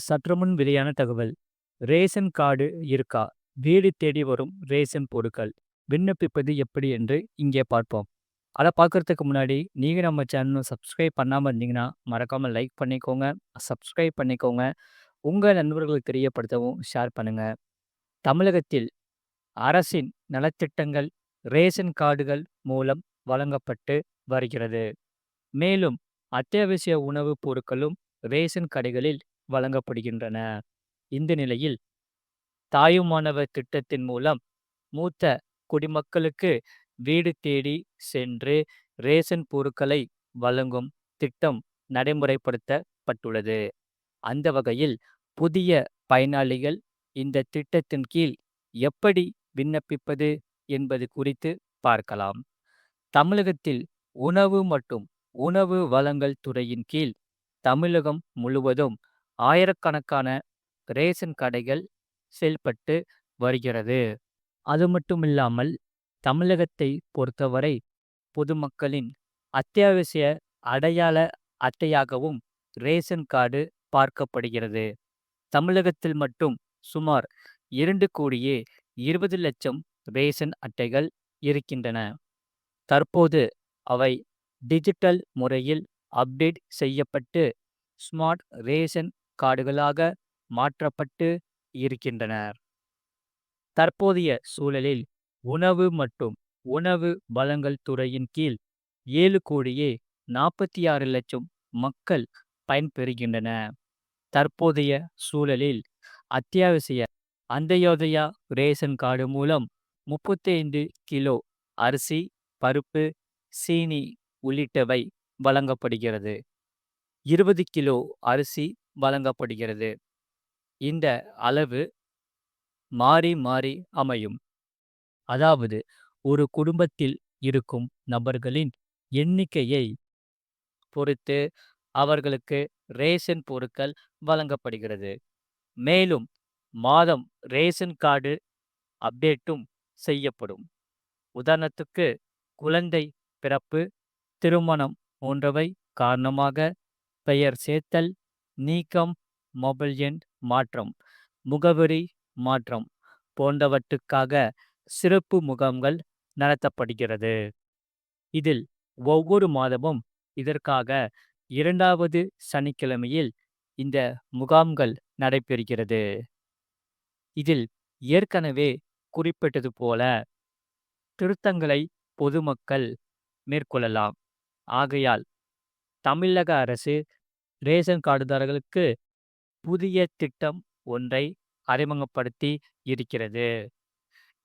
சற்றுமுன் வெளியான தகவல். ரேஷன் கார்டு இருக்கா? வீடு தேடி வரும் ரேஷன் பொருட்கள். விண்ணப்பிப்பது எப்படி என்று இங்கே பார்ப்போம். அதை பார்க்குறதுக்கு முன்னாடி நீங்கள் நம்ம சேனலும் சப்ஸ்கிரைப் பண்ணாமல் இருந்தீங்கன்னா மறக்காமல் லைக் பண்ணிக்கோங்க. சப்ஸ்கிரைப் பண்ணிக்கோங்க. உங்கள் நண்பர்களுக்கு தெரியப்படுத்தவும் ஷேர் பண்ணுங்கள் தமிழகத்தில் அரசின் நலத்திட்டங்கள் ரேஷன் கார்டுகள் மூலம் வழங்கப்பட்டு வருகிறது. மேலும் அத்தியாவசிய உணவுப் பொருட்களும் ரேஷன் கடைகளில் வழங்கப்படுகின்றன. இந்த நிலையில் தாயுமானவர் திட்டத்தின் மூலம் மூத்த குடிமக்களுக்கு வீடு தேடி சென்று ரேஷன் பொருட்களை வழங்கும் திட்டம் நடைமுறைப்படுத்தப்பட்டுள்ளது. அந்த வகையில் புதிய பயனாளிகள் இந்த திட்டத்தின் கீழ் எப்படி விண்ணப்பிப்பது என்பது குறித்து பார்க்கலாம். தமிழகத்தில் உணவு மற்றும் உணவு வழங்கல் துறையின் கீழ் தமிழகம் முழுவதும் ஆயிரக்கணக்கான ரேஷன் கடைகள் செயல்பட்டு வருகிறது. அது மட்டும் இல்லாமல் தமிழகத்தை பொறுத்தவரை பொதுமக்களின் அத்தியாவசிய அடையாள அட்டையாகவும் ரேஷன் கார்டு பார்க்கப்படுகிறது. தமிழகத்தில் மட்டும் சுமார் இரண்டு கோடியே இருபது லட்சம் ரேஷன் அட்டைகள் இருக்கின்றன. தற்போது அவை டிஜிட்டல் முறையில் அப்டேட் செய்யப்பட்டு ஸ்மார்ட் ரேஷன் காடுகளாக மாற்றப்பட்டு இருக்கின்றனர். தற்போதைய சூழலில் உணவு மற்றும் உணவு வழங்கல் துறையின் கீழ் ஏழு கோடியே நாற்பத்தி ஆறு லட்சம் மக்கள் பயன்பெறுகின்றன. தற்போதைய சூழலில் அத்தியாவசிய அந்தயோதயா ரேஷன் கார்டு மூலம் முப்பத்தைந்து கிலோ அரிசி பருப்பு சீனி உள்ளிட்டவை வழங்கப்படுகிறது. இருபது கிலோ அரிசி வழங்கப்படுகிறது. இந்த அளவு மாறி மாறி அமையும். அதாவது ஒரு குடும்பத்தில் இருக்கும் நபர்களின் எண்ணிக்கையை பொறுத்து அவர்களுக்கு ரேஷன் பொருட்கள் வழங்கப்படுகிறது. மேலும் மாதம் ரேஷன் கார்டு அப்டேட்டும் செய்யப்படும். உதாரணத்துக்கு குழந்தை பிறப்பு திருமணம் போன்றவை காரணமாக பெயர் சேர்த்தல் நீக்கம் மொபைல் எண் மாற்றம். முகவரி மாற்றம் போன்றவற்றுக்காக சிறப்பு முகாம்கள் நடத்தப்படுகிறது. இதில் ஒவ்வொரு மாதமும் இதற்காக இரண்டாவது சனிக்கிழமையில் இந்த முகாம்கள் நடைபெறுகிறது. இதில் ஏற்கனவே குறிப்பிட்டது போல திருத்தங்களை பொதுமக்கள் மேற்கொள்ளலாம். ஆகையால் தமிழக அரசு ரேஷன் கார்டுதாரர்களுக்கு புதிய திட்டம் ஒன்றை அறிமுகப்படுத்தி இருக்கிறது.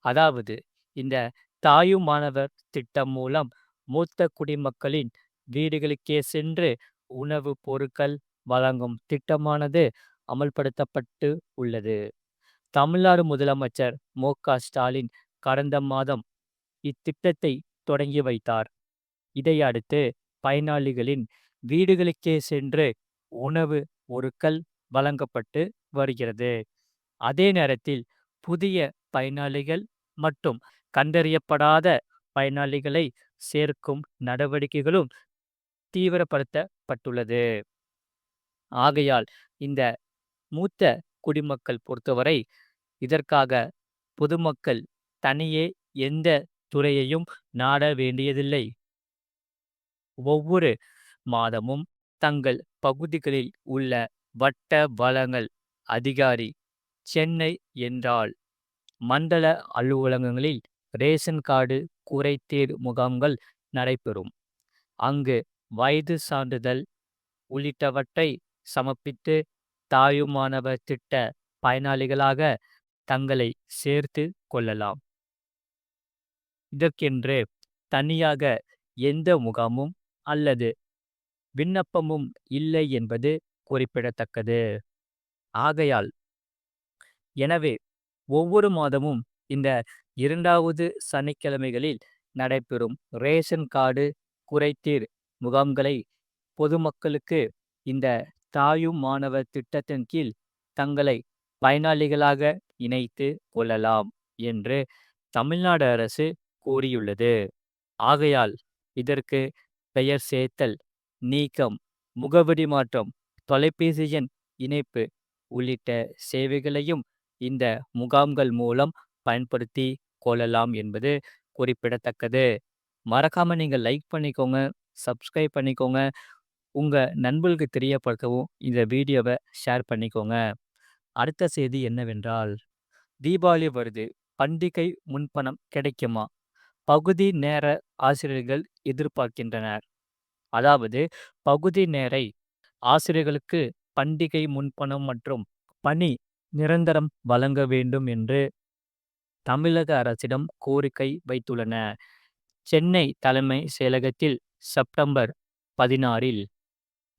அதாவது இந்த தாயும் மாணவர் திட்டம் மூலம் மூத்த குடிமக்களின் வீடுகளுக்கே சென்று உணவு பொருட்கள் வழங்கும் திட்டமானது அமல்படுத்தப்பட்டு உள்ளது. தமிழ்நாடு முதலமைச்சர் மு. ஸ்டாலின் கடந்த மாதம் இத்திட்டத்தை தொடங்கி வைத்தார். இதையடுத்து பயனாளிகளின் வீடுகளுக்கே சென்று உணவு பொருட்கள் வழங்கப்பட்டு வருகிறது. அதே நேரத்தில் புதிய பயனாளிகள் மற்றும் கண்டறியப்படாத பயனாளிகளை சேர்க்கும் நடவடிக்கைகளும் தீவிரப்படுத்தப்பட்டுள்ளது. ஆகையால் இந்த மூத்த குடிமக்கள் பொறுத்தவரை இதற்காக பொதுமக்கள் தனியே எந்த துறையையும் நாட வேண்டியதில்லை. ஒவ்வொரு மாதமும் தங்கள் பகுதிகளில் உள்ள வட்ட வளங்கள் அதிகாரி சென்னை என்றால் மண்டல அலுவலகங்களில் ரேஷன் கார்டு குறைதீர் முகாம்கள் நடைபெறும். அங்கு வயது சான்றிதழ் உள்ளிட்டவற்றை சமர்ப்பித்து தாயுமானவர் திட்ட பயனாளிகளாக தங்களை சேர்த்து கொள்ளலாம். இதற்கென்று தனியாக எந்த முகாமும் அல்லது விண்ணப்பமும் இல்லை என்பது குறிப்பிடத்தக்கது. ஆகையால் எனவே ஒவ்வொரு மாதமும் இந்த இரண்டாவது சனிக்கிழமைகளில் நடைபெறும் ரேஷன் கார்டு குறைதீர் முகாம்களை பொதுமக்களுக்கு இந்த தாயும் மாணவர் திட்டத்தின் கீழ் தங்களை பயனாளிகளாக இணைத்து கொள்ளலாம் என்று தமிழ்நாடு அரசு கூறியுள்ளது. ஆகையால் இதற்கு பெயர் சேர்த்தல் நீக்கம் முகவரி மாற்றம் தொலைபேசி எண் இணைப்பு உள்ளிட்ட சேவைகளையும் இந்த முகாம்கள் மூலம் பயன்படுத்தி கொள்ளலாம் என்பது குறிப்பிடத்தக்கது. மறக்காம நீங்கள் லைக் பண்ணிக்கோங்க, சப்ஸ்கிரைப் பண்ணிக்கோங்க. உங்க நண்பர்களுக்கு தெரியப்படுத்தவும் இந்த வீடியோவை ஷேர் பண்ணிக்கோங்க. அடுத்த செய்தி என்னவென்றால், தீபாவளி வருது. பண்டிகை முன்பணம் கிடைக்குமா? பகுதி நேர ஆசிரியர்கள் எதிர்பார்க்கின்றனர். அதாவது பகுதி நேரை ஆசிரியர்களுக்கு பண்டிகை முன்பணம் மற்றும் பணி நிரந்தரம் வழங்க வேண்டும் என்று தமிழக அரசிடம் கோரிக்கை வைத்துள்ளன. சென்னை தலைமை செயலகத்தில் செப்டம்பர் பதினாறில்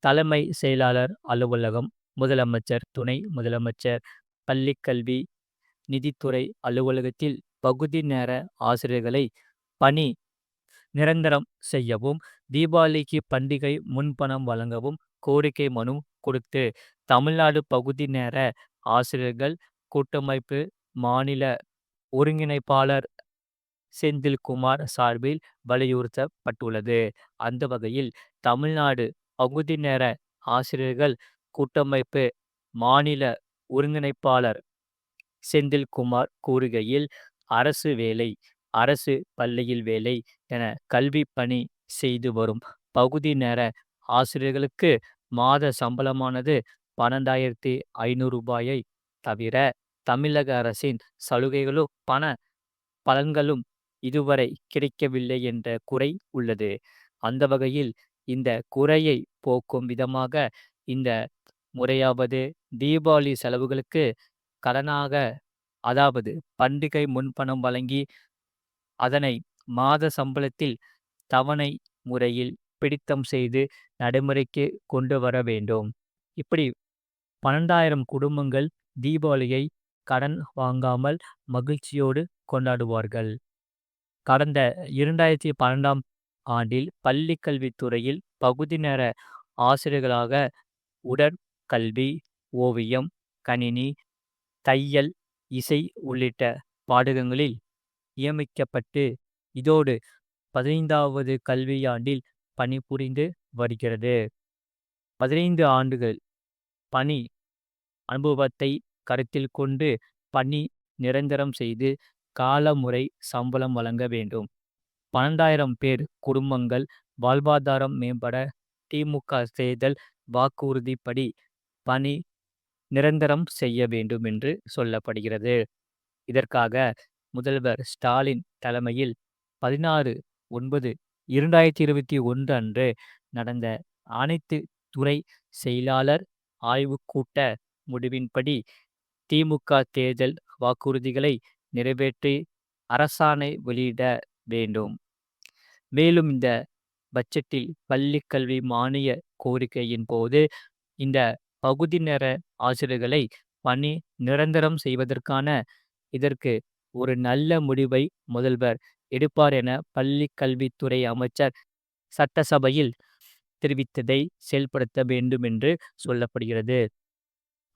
தலைமை செயலாளர் அலுவலகம், முதலமைச்சர், துணை முதலமைச்சர், பள்ளிக்கல்வி நிதித்துறை அலுவலகத்தில் பகுதி நேர ஆசிரியர்களை பணி நிரந்தரம் செய்யவும், தீபாவளிக்கு பண்டிகை முன்பணம் வழங்கவும் கோரிக்கை மனு கொடுத்து தமிழ்நாடு பகுதி நேர ஆசிரியர்கள் கூட்டமைப்பு மாநில ஒருங்கிணைப்பாளர் செந்தில்குமார் சார்பில் வலியுறுத்தப்பட்டுள்ளது. அந்த வகையில் தமிழ்நாடு பகுதி நேர ஆசிரியர்கள் கூட்டமைப்பு மாநில ஒருங்கிணைப்பாளர் செந்தில்குமார் கூறுகையில், அரசு வேலை, அரசு பள்ளியில் வேலை என கல்வி பணி செய்து வரும் பகுதி நேர ஆசிரியர்களுக்கு மாத சம்பளமானது பன்னெண்டாயிரத்தி ஐநூறு ரூபாயை தவிர தமிழக அரசின் சலுகைகளும், பண பலன்களும் இதுவரை கிடைக்கவில்லை என்ற குறை உள்ளது. அந்த வகையில் இந்த குறையை போக்கும் விதமாக இந்த முறையாவது தீபாவளி செலவுகளுக்கு கடனாக அதாவது பண்டிகை முன்பணம் வழங்கி அதனை மாத சம்பளத்தில் தவணை முறையில் பிடித்தம் செய்து நடைமுறைக்கு கொண்டு வர வேண்டும். இப்படி பன்னெண்டாயிரம் குடும்பங்கள் தீபாவளியை கடன் வாங்காமல் மகிழ்ச்சியோடு கொண்டாடுவார்கள். கடந்த இரண்டாயிரத்தி பன்னெண்டாம் ஆண்டில் பள்ளி கல்வித்துறையில் பகுதி நேர ஆசிரியர்களாக உடற்கல்வி, ஓவியம், கணினி, தையல், இசை உள்ளிட்ட பாடகங்களில் நியமிக்கப்பட்டு இதோடு பதினைந்தாவது கல்வியாண்டில் பணிபுரிந்து வருகிறது. பதினைந்து ஆண்டுகள் பணி அனுபவத்தை கருத்தில் கொண்டு பணி நிரந்தரம் செய்து காலமுறை சம்பளம் வழங்க வேண்டும். பன்னெண்டாயிரம் பேர் குடும்பங்கள் வாழ்வாதாரம் மேம்பட திமுக தேர்தல் வாக்குறுதிப்படி பணி நிரந்தரம் செய்ய வேண்டும் என்று சொல்லப்படுகிறது. இதற்காக முதல்வர் ஸ்டாலின் தலைமையில் பதினாறு ஒன்பது இரண்டாயிரத்தி இருபத்தி ஒன்று அன்று நடந்த அனைத்து துறை செயலாளர் ஆய்வுக்கூட்ட முடிவின்படி திமுக தேர்தல் வாக்குறுதிகளை நிறைவேற்றி அரசாணை வெளியிட வேண்டும். மேலும் இந்த பட்ஜெட்டில் பள்ளி கல்வி மானிய கோரிக்கையின் போது இந்த பகுதி நேர ஆசிரியர்களை பணி நிரந்தரம் செய்வதற்கான இதற்கு ஒரு நல்ல முடிவை முதல்வர் எடுப்பார் என பள்ளி கல்வித்துறை அமைச்சர் சட்டசபையில் தெரிவித்ததை செயல்படுத்த வேண்டும் என்று சொல்லப்படுகிறது.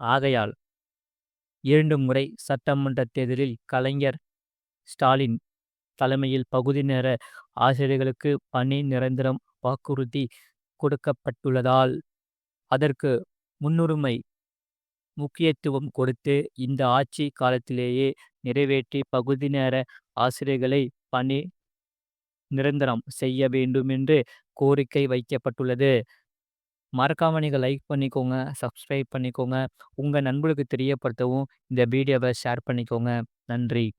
ஆகையால் இரண்டு முறை சட்டமன்ற தேர்தலில் கலைஞர் ஸ்டாலின் தலைமையில் பகுதி நேர ஆசிரியர்களுக்கு பணி நிரந்தரம் வாக்குறுதி கொடுக்கப்பட்டுள்ளதால் அதற்கு முன்னுரிமை, முக்கியத்துவம் கொடுத்து இந்த ஆட்சி காலத்திலேயே நிறைவேற்றி பகுதி நேர ஆசிரியர்களை பணி நிரந்தரம் செய்ய வேண்டும் என்று கோரிக்கை வைக்கப்பட்டுள்ளது. மறக்காம நீங்கள் லைக் பண்ணிக்கோங்க, சப்ஸ்கிரைப் பண்ணிக்கோங்க. உங்கள் நண்பர்களுக்கு தெரியப்படுத்தவும் இந்த வீடியோவை ஷேர் பண்ணிக்கோங்க. நன்றி.